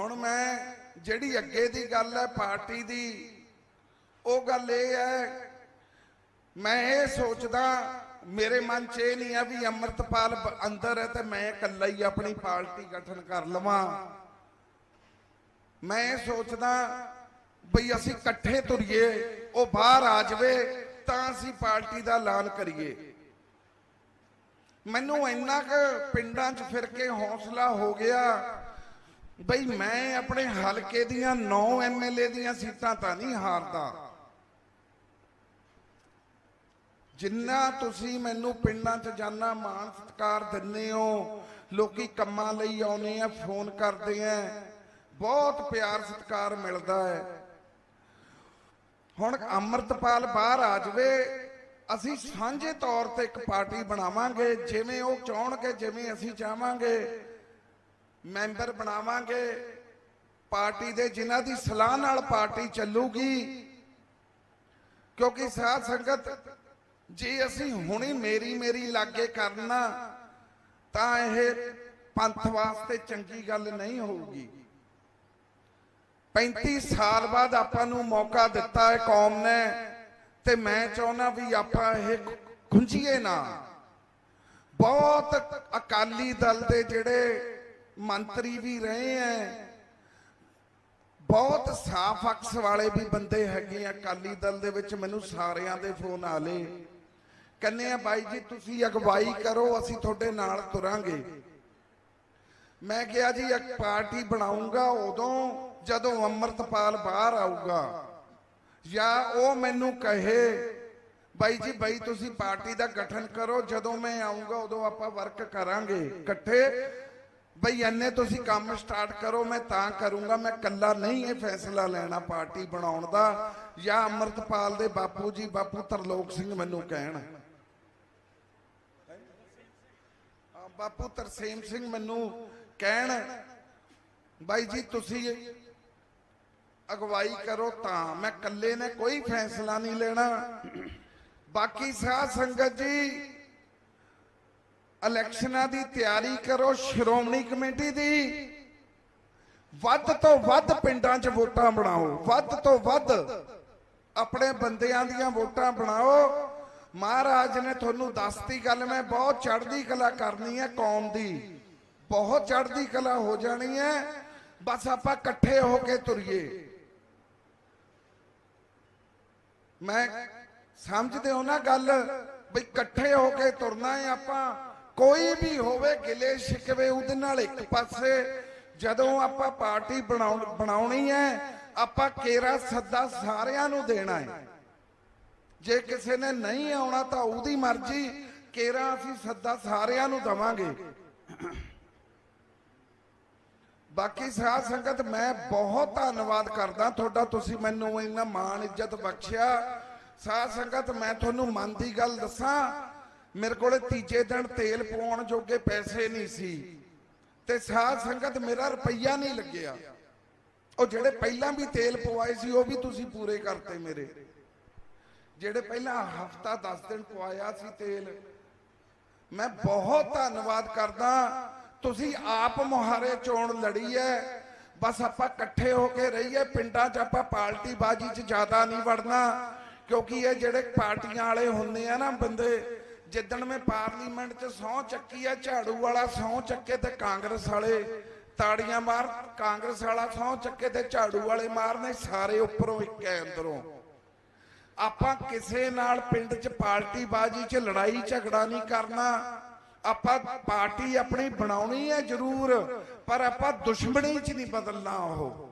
ਹੁਣ ਮੈਂ ਜਿਹੜੀ ਅੱਗੇ ਦੀ ਗੱਲ ਹੈ, ਪਾਰਟੀ ਦੀ, ਉਹ ਗੱਲ ਇਹ ਹੈ, ਮੈਂ ਇਹ ਸੋਚਦਾ, ਮੇਰੇ ਮਨ 'ਚ ਇਹ ਨਹੀਂ ਆ ਵੀ ਅੰਮ੍ਰਿਤਪਾਲ ਅੰਦਰ ਹੈ ਤੇ ਮੈਂ ਇਕੱਲਾ ਹੀ ਆਪਣੀ ਪਾਰਟੀ ਗਠਨ ਕਰ ਲਵਾਂ। ਮੈਂ ਇਹ ਸੋਚਦਾ, ਬਈ ਅਸੀਂ ਇਕੱਠੇ ਤੁਰੀਏ, ਉਹ ਬਾਹਰ ਆ ਜਾਵੇ, ਤਾਂ ਅਸੀਂ ਪਾਰਟੀ ਦਾ ਐਲਾਨ ਕਰੀਏ। ਮੈਨੂੰ ਇੰਨਾ ਕੁ ਪਿੰਡਾਂ 'ਚ ਫਿਰ ਕੇ ਹੌਸਲਾ ਹੋ ਗਿਆ ਬਈ ਮੈਂ ਆਪਣੇ ਹਲਕੇ ਦੀਆਂ 9 ਐਮਐਲਏ ਦੀਆਂ ਸੀਟਾਂ ਤਾਂ ਨਹੀਂ ਹਾਰਦਾ। ਜਿੰਨਾ ਤੁਸੀਂ ਮੈਨੂੰ ਪਿੰਡਾਂ 'ਚ ਜਾਣਾ ਮਾਣ ਸਤਿਕਾਰ ਦਿੰਦੇ ਹੋ, ਲੋਕੀ ਕੰਮਾਂ ਲਈ ਆਉਨੇ ਆ, ਫੋਨ ਕਰਦੇ ਆ, ਬਹੁਤ ਪਿਆਰ ਸਤਿਕਾਰ ਮਿਲਦਾ ਹੈ। ਹੁਣ ਅੰਮ੍ਰਿਤਪਾਲ ਬਾਹਰ ਆ ਜਾਵੇ, ਅਸੀਂ ਸਾਂਝੇ ਤੌਰ ਤੇ ਇੱਕ ਪਾਰਟੀ ਬਣਾਵਾਂਗੇ, ਜਿਵੇਂ ਉਹ ਚਾਹਣਗੇ, ਜਿਵੇਂ ਅਸੀਂ ਚਾਹਾਂਗੇ ਮੈਂਬਰ ਬਣਾਵਾਂਗੇ। ਪਾਰਟੀ ਦੇ ਜਿਨ੍ਹਾਂ ਦੀ ਸਲਾਹ ਨਾਲ ਪਾਰਟੀ ਚੱਲੂਗੀ। ਕਿਉਂਕਿ ਸਾਧ ਸੰਗਤ, ਜੇ ਅਸੀਂ ਹੁਣੇ ਮੇਰੀ ਮੇਰੀ ਲਾਗੇ ਕਰਨਾ, ਤਾਂ ਇਹ ਪੰਥ ਵਾਸਤੇ ਚੰਗੀ ਗੱਲ ਨਹੀਂ ਹੋਊਗੀ। 35 ਸਾਲ ਬਾਅਦ ਆਪਾਂ ਨੂੰ ਮੌਕਾ ਦਿੱਤਾ ਹੈ ਕੌਮ ਨੇ, ਤੇ ਮੈਂ ਚਾਹੁੰਦਾ ਵੀ ਆਪਾਂ ਇਹ ਖੁੰਝੀਏ ਨਾ। ਬਹੁਤ ਅਕਾਲੀ ਦਲ ਦੇ ਜਿਹੜੇ ਮੰਤਰੀ ਵੀ ਰਹੇ ਐ। ਬਹੁਤ ਸਾਫ਼ ਅਕਸ ਵਾਲੇ ਵੀ ਬੰਦੇ ਹੈਗੇ ਆ, ਅਕਾਲੀ ਦਲ ਦੇ ਵਿੱਚ ਮੈਨੂੰ ਸਾਰਿਆਂ ਦੇ ਫੋਨ ਆਲੇ ਕਹਿੰਦੇ ਆ, ਬਾਈ ਜੀ, ਤੁਸੀਂ ਅਗਵਾਈ ਕਰੋ, ਅਸੀਂ ਤੁਹਾਡੇ ਨਾਲ ਤੁਰਾਂਗੇ। ਮੈਂ ਕਿਹਾ ਜੀ, ਇੱਕ ਪਾਰਟੀ ਬਣਾਉਂਗਾ ਉਦੋਂ, ਜਦੋਂ ਅੰਮ੍ਰਿਤਪਾਲ ਬਾਹਰ ਆਊਗਾ। ਜਾਂ ਉਹ ਮੈਨੂੰ ਕਹੇ, ਬਾਈ ਜੀ, ਬਾਈ, ਤੁਸੀਂ ਪਾਰਟੀ ਦਾ ਗਠਨ ਕਰੋ, ਜਦੋਂ ਮੈਂ ਆਉਂਗਾ ਉਦੋਂ ਆਪਾਂ ਵਰਕ ਕਰਾਂਗੇ। ਇਕੱਠੇ ਬਈ ਐਨੇ ਤੁਸੀਂ ਕੰਮ ਸਟਾਰਟ ਕਰੋ, ਮੈਂ ਤਾਂ ਕਰੂੰਗਾ, ਮੈਂ ਕੱਲਾ ਨਹੀਂ ਇਹ ਫੈਸਲਾ ਲੈਣਾ ਪਾਰਟੀ ਬਣਾਉਣ ਦਾ। ਜਾਂ ਅੰਮ੍ਰਿਤਪਾਲ ਦੇ ਬਾਪੂ ਜੀ, ਬਾਪੂ ਤਰਲੋਕ ਸਿੰਘ ਮੈਨੂੰ ਕਹਿਣ। ਬਾਪੂ ਤਰਸੇਮ ਸਿੰਘ ਮੈਨੂੰ ਕਹਿਣ, ਬਾਈ ਜੀ ਤੁਸੀਂ ਅਗਵਾਈ ਕਰੋ ਤਾਂ, ਮੈਂ ਇਕੱਲੇ ਨੇ ਕੋਈ ਫੈਸਲਾ ਨਹੀਂ ਲੈਣਾ। ਬਾਕੀ ਸਾਧ ਸੰਗਤ ਜੀ ਇਲੈਕਸ਼ਨਾਂ ਦੀ ਤਿਆਰੀ ਕਰੋ, ਸ਼੍ਰੋਮਣੀ ਕਮੇਟੀ ਦੀ। ਵੱਧ ਤੋਂ ਵੱਧ ਪਿੰਡਾਂ 'ਚ ਵੋਟਾਂ ਬਣਾਓ। ਵੱਧ ਤੋਂ ਵੱਧ ਆਪਣੇ ਬੰਦਿਆਂ ਦੀਆਂ ਵੋਟਾਂ ਬਣਾਓ। ਮਹਾਰਾਜ ਨੇ ਤੁਹਾਨੂੰ ਦੱਸਤੀ ਗੱਲ, ਮੈਂ ਬਹੁਤ ਚੜ੍ਹਦੀ ਕਲਾ ਕਰਨੀ ਹੈ ਕੌਮ ਦੀ। ਬਹੁਤ ਚੜ੍ਹਦੀ ਕਲਾ ਹੋ ਜਾਣੀ ਹੈ। ਬਸ ਆਪਾਂ ਇਕੱਠੇ ਹੋ ਕੇ ਤੁਰੀਏ। ਮੈਂ ਸਮਝਦੇ ਹੋ ਨਾ ਗੱਲ, ਵੀ ਇਕੱਠੇ ਹੋ ਕੇ ਤੁਰਨਾ ਹੈ ਆਪਾਂ। ਕੋਈ ਵੀ ਹੋਵੇ ਗਿਲੇ ਸ਼ਿਕਵੇ, ਉਹਦੇ ਨਾਲ ਇੱਕ ਪਾਸੇ ਜਦੋਂ ਆਪਾਂ ਪਾਰਟੀ ਬਣਾਉਣੀ ਹੈ, ਆਪਾਂ ਕੇਰਾ ਸੱਦਾ ਸਾਰਿਆਂ ਨੂੰ ਦੇਣਾ ਹੈ। ਜੇ ਕਿਸੇ ਨੇ ਨਹੀਂ ਆਉਣਾ ਤਾਂ ਉਹਦੀ ਮਰਜ਼ੀ, ਕੇਰਾ ਅਸੀਂ ਸੱਦਾ ਸਾਰਿਆਂ ਨੂੰ ਦਵਾਂਗੇ। ਬਾਕੀ ਸਾਧ ਸੰਗਤ, ਮੈਂ ਬਹੁਤ ਧੰਨਵਾਦ ਕਰਦਾ ਤੁਹਾਡਾ, ਤੁਸੀਂ ਮੈਨੂੰ ਇੰਨਾ ਮਾਣ ਇੱਜ਼ਤ ਬਖਸ਼ਿਆ। ਸਾਧ ਸੰਗਤ, ਮੈਂ ਤੁਹਾਨੂੰ ਮਨ ਦੀ ਗੱਲ ਦੱਸਾਂ ਮੇਰੇ ਕੋਲੇ ਤੀਜੇ ਦਿਨ ਤੇਲ ਪਵਾਉਣ ਜੋਗੇ ਪੈਸੇ ਨਹੀਂ ਸੀ। ਤੇ ਸਾਧ ਸੰਗਤ ਮੇਰਾ ਰੁਪਈਆ ਨਹੀਂ ਲੱਗਿਆ। ਉਹ ਜਿਹੜੇ ਪਹਿਲਾਂ ਵੀ ਤੇਲ ਪਵਾਏ ਸੀ, ਉਹ ਵੀ ਤੁਸੀਂ ਪੂਰੇ ਕਰਤੇ ਮੇਰੇ। ਜਿਹੜੇ ਪਹਿਲਾਂ ਹਫਤਾ 10 ਦਿਨ ਪਵਾਇਆ ਸੀ ਤੇਲ, ਮੈਂ ਬਹੁਤ ਧੰਨਵਾਦ ਕਰਦਾ। ਤੁਸੀਂ ਆਪ ਮੁਹਾਰੇ ਚੋਣ ਲੜੀ ਹੈ ਬਸ ਆਪਾਂ ਇਕੱਠੇ ਹੋ ਕੇ ਰਹੀਏ, ਪਿੰਡਾਂ 'ਚ ਆਪਾਂ ਪਾਰਟੀ ਬਾਜੀ 'ਚ ਜ਼ਿਆਦਾ ਨਹੀਂ ਵੜਨਾ। ਕਿਉਂਕਿ ਇਹ ਜਿਹੜੇ ਪਾਰਟੀਆਂ ਵਾਲੇ ਹੁੰਦੇ ਆ ਨਾ ਬੰਦੇ ਜਿੱਦਣ ਮੈਂ ਪਾਰਲੀਮੈਂਟ 'ਚ ਸਹੁੰ ਚੱਕੀ ਆ, ਝਾੜੂ ਵਾਲਾ ਸਹੁੰ ਚੱਕੇ ਤੇ ਕਾਂਗਰਸ ਵਾਲੇ ਤਾੜੀਆਂ ਮਾਰ, ਕਾਂਗਰਸ ਵਾਲਾ ਸਹੁੰ ਚੱਕੇ ਤੇ ਝਾੜੂ ਵਾਲੇ ਮਾਰਨੇ ਸਾਰੇ ਉੱਪਰੋਂ ਇੱਕ ਹੈ ਅੰਦਰੋਂ। ਆਪਾਂ ਕਿਸੇ ਨਾਲ ਪਿੰਡ 'ਚ ਪਾਰਟੀ ਬਾਜੀ 'ਚ ਲੜਾਈ ਝਗੜਾ ਨਹੀਂ ਕਰਨਾ। ਆਪਾਂ ਪਾਰਟੀ ਆਪਣੀ ਬਣਾਉਣੀ ਹੈ ਜ਼ਰੂਰ, ਪਰ ਆਪਾਂ ਦੁਸ਼ਮਣੀ 'ਚ ਨਹੀਂ ਬਦਲਣਾ ਉਹ।